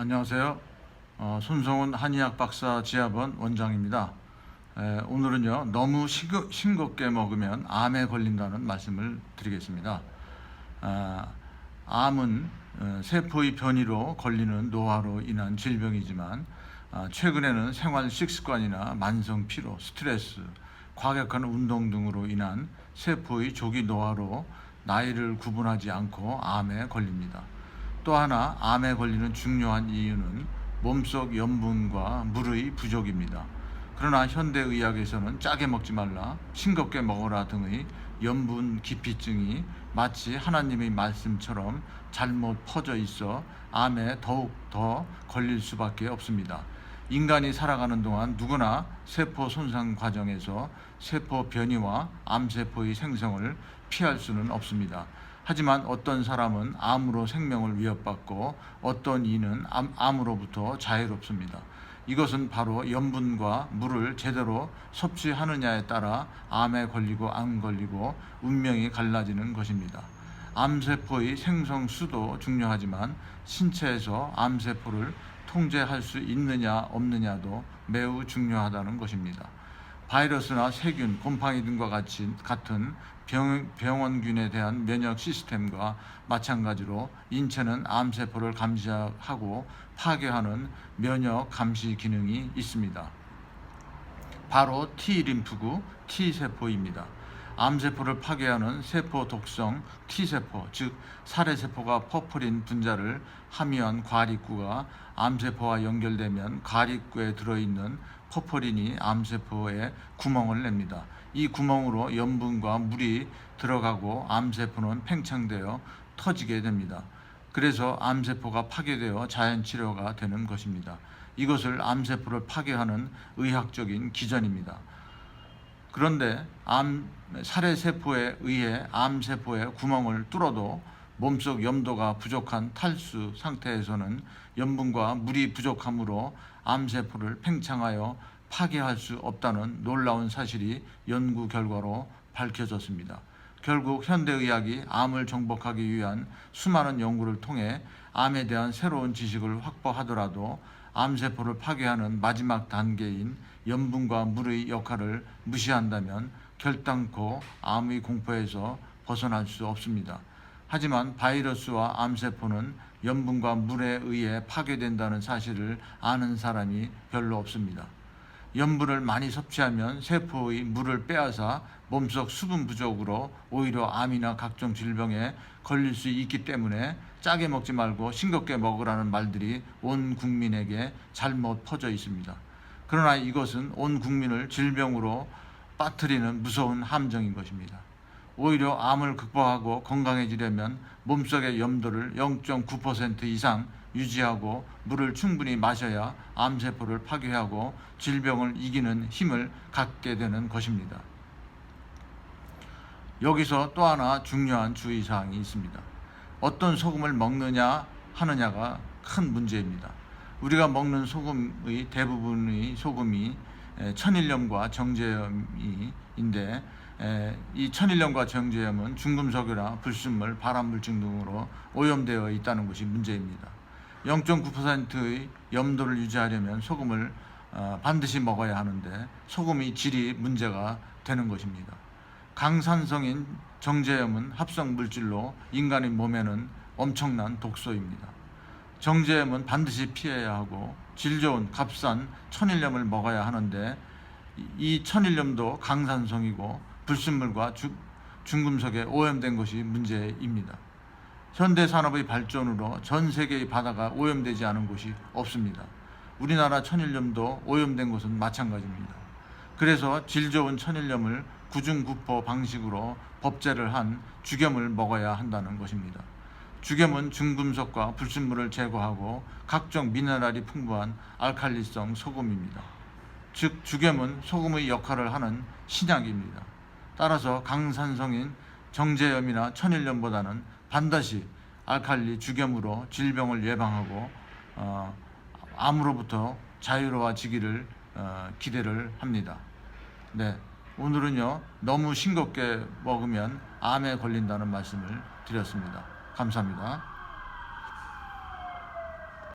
안녕하세요. 어, 손성훈 한의학 박사 지하번 원장입니다. 에, 오늘은요 너무 싱거, 싱겁게 먹으면 암에 걸린다는 말씀을 드리겠습니다. 아, 암은 어, 세포의 변이로 걸리는 노화로 인한 질병이지만 아, 최근에는 생활 식습관이나 만성 피로, 스트레스, 과격한 운동 등으로 인한 세포의 조기 노화로 나이를 구분하지 않고 암에 걸립니다. 또 하나 암에 걸리는 중요한 이유는 몸속 염분과 물의 부족입니다. 그러나 현대 의학에서는 짜게 먹지 말라, 싱겁게 먹어라 등의 염분 기피증이 마치 하나님의 말씀처럼 잘못 퍼져 있어 암에 더욱 더 걸릴 수밖에 없습니다. 인간이 살아가는 동안 누구나 세포 손상 과정에서 세포 변이와 암세포의 생성을 피할 수는 없습니다. 하지만 어떤 사람은 암으로 생명을 위협받고 어떤 이는 암, 암으로부터 자유롭습니다. 이것은 바로 염분과 물을 제대로 섭취하느냐에 따라 암에 걸리고 안 걸리고 운명이 갈라지는 것입니다. 암세포의 생성 수도 중요하지만 신체에서 암세포를 통제할 수 있느냐 없느냐도 매우 중요하다는 것입니다. 바이러스나 세균, 곰팡이 등과 같이 같은 병, 병원균에 대한 면역 시스템과 마찬가지로 인체는 암세포를 감시하고 파괴하는 면역 감시 기능이 있습니다. 바로 T림프구 T세포입니다. 암세포를 파괴하는 세포 독성 T세포, 즉 살해세포가 퍼프린 분자를 함유한 과립구가 암세포와 연결되면 과립구에 들어있는 퍼퍼린이 암세포에 구멍을 냅니다. 이 구멍으로 염분과 물이 들어가고 암세포는 팽창되어 터지게 됩니다. 그래서 암세포가 파괴되어 자연치료가 되는 것입니다. 이것을 암세포를 파괴하는 의학적인 기전입니다. 그런데 암 살해 세포에 의해 암 세포의 구멍을 뚫어도 몸속 염도가 부족한 탈수 상태에서는 염분과 물이 부족함으로 암 세포를 팽창하여 파괴할 수 없다는 놀라운 사실이 연구 결과로 밝혀졌습니다. 결국 현대의학이 암을 정복하기 위한 수많은 연구를 통해 암에 대한 새로운 지식을 확보하더라도 암세포를 파괴하는 마지막 단계인 염분과 물의 역할을 무시한다면 결단코 암의 공포에서 벗어날 수 없습니다. 하지만 바이러스와 암세포는 염분과 물에 의해 파괴된다는 사실을 아는 사람이 별로 없습니다. 염분을 많이 섭취하면 세포의 물을 빼앗아 몸속 수분 부족으로 오히려 암이나 각종 질병에 걸릴 수 있기 때문에 짜게 먹지 말고 싱겁게 먹으라는 말들이 온 국민에게 잘못 퍼져 있습니다. 그러나 이것은 온 국민을 질병으로 빠뜨리는 무서운 함정인 것입니다. 오히려 암을 극복하고 건강해지려면 몸속의 염도를 0.9% 이상 유지하고 물을 충분히 마셔야 암세포를 파괴하고 질병을 이기는 힘을 갖게 되는 것입니다. 여기서 또 하나 중요한 주의사항이 있습니다. 어떤 소금을 먹느냐 하느냐가 큰 문제입니다. 우리가 먹는 소금의 대부분의 소금이 에, 천일염과 정제염인데 에, 이 천일염과 정제염은 중금속이나 불순물, 발암물질 등으로 오염되어 있다는 것이 문제입니다. 0.9%의 염도를 유지하려면 소금을 어, 반드시 먹어야 하는데 소금의 질이 문제가 되는 것입니다. 강산성인 정제염은 합성 물질로 인간의 몸에는 엄청난 독소입니다. 정제염은 반드시 피해야 하고 질 좋은 값싼 천일염을 먹어야 하는데 이 천일염도 강산성이고 불순물과 주, 중금속에 오염된 것이 문제입니다. 현대 산업의 발전으로 전 세계의 바다가 오염되지 않은 곳이 없습니다. 우리나라 천일염도 오염된 곳은 마찬가지입니다. 그래서 질 좋은 천일염을 구중구포 방식으로 법제를 한 죽염을 먹어야 한다는 것입니다. 죽염은 중금속과 불순물을 제거하고 각종 미네랄이 풍부한 알칼리성 소금입니다. 즉 죽염은 소금의 역할을 하는 신약입니다. 따라서 강산성인 정제염이나 천일염보다는 반드시 알칼리 죽염으로 질병을 예방하고 어, 암으로부터 자유로워지기를 어, 기대를 합니다. 네, 오늘은요 너무 싱겁게 먹으면 암에 걸린다는 말씀을 드렸습니다. 감사합니다.